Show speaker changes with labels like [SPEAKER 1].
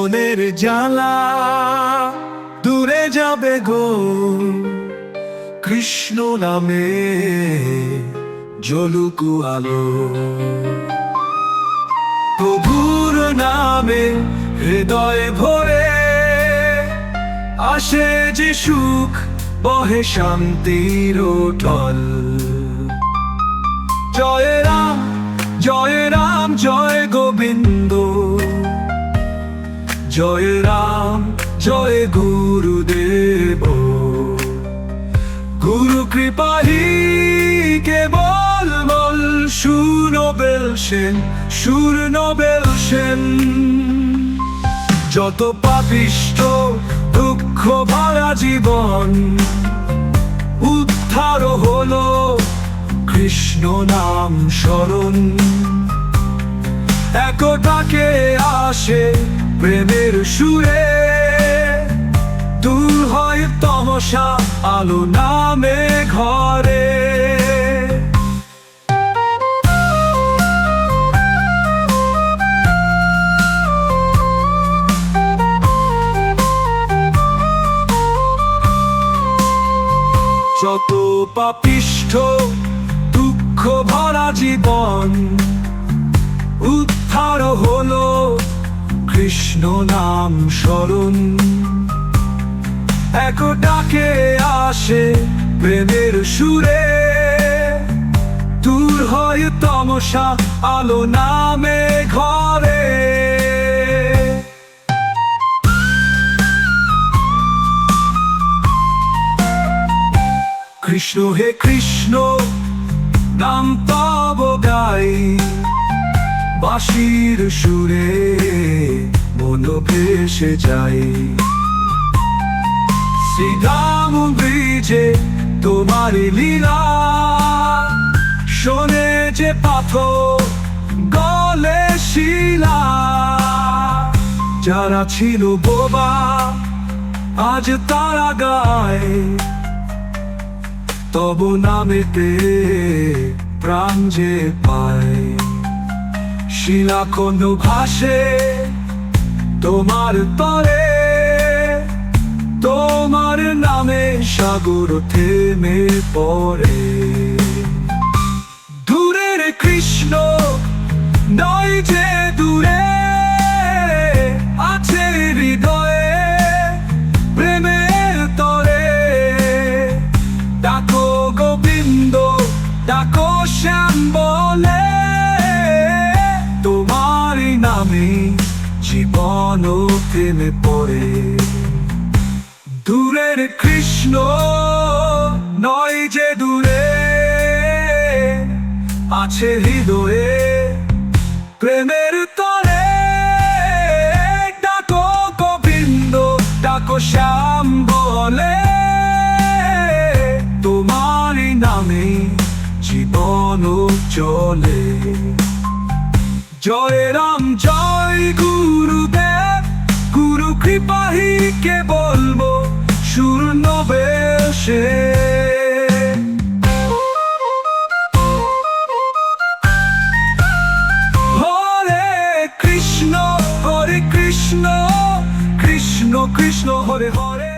[SPEAKER 1] মনের জ্বালা দূরে যাবে গো। কৃষ্ণ নামে জলুকু আলো। প্রভুর নামে হৃদয় ভরে আসে যে সুখ, বহে শান্তির ঢল। জয় রাম জয় রাম, জয় গোবিন্দ। জয় রাম, জয় গুরুদেব। গুরু কৃপাহি, কেবল বল সুর বেলছেন সুর বেলছেন যত পাপিষ্ট, দুঃখ ভরা জীবন, উদ্ধার হলো কৃষ্ণ নাম স্মরণ। একটাকে আসে প্রেমের সুরে দূর হয় তমসা আলো নামে ঘরে। যত পাপিষ্ঠ দুঃখ ভরা জীবন কৃষ্ণ নাম স্মরণ। এক ডাকে আসে প্রেমের সুরে। দূর হয় তমসা আলো নামে ঘরে। কৃষ্ণ হে কৃষ্ণ, নাম তব গাই। বাঁশির সুরে। মন ভেসে যাই শ্রীরাম ব্রিজে তোমার লীলা, শোনে যে পাথর গলে শিলা। যারা ছিল বোবা, আজ তারা গায়। তব নামেতে প্রাণ যে পায়। শিলাখণ্ড ভাসে তোমার তরে, তোমার নামে সাগর থেমে পড়ে। দূরের কৃষ্ণ, নয় যে দূরে, আছে হৃদয়ে প্রেমের তরে। ডাকো গোবিন্দ, ডাকো শ্যাম বলে, তোমার নামে জীবন থেমে পড়ে। দূরের কৃষ্ণ নয় যে দূরে, আছে হৃদয়ে প্রেমের তরে ডাকো গোবিন্দ, ডাকো শ্যাম বলে। তোমার নামে জীবন চলে। জয় রাম কে বলব শূন্য বেশে হরে কৃষ্ণ হরে কৃষ্ণ কৃষ্ণ কৃষ্ণ হরে হরে।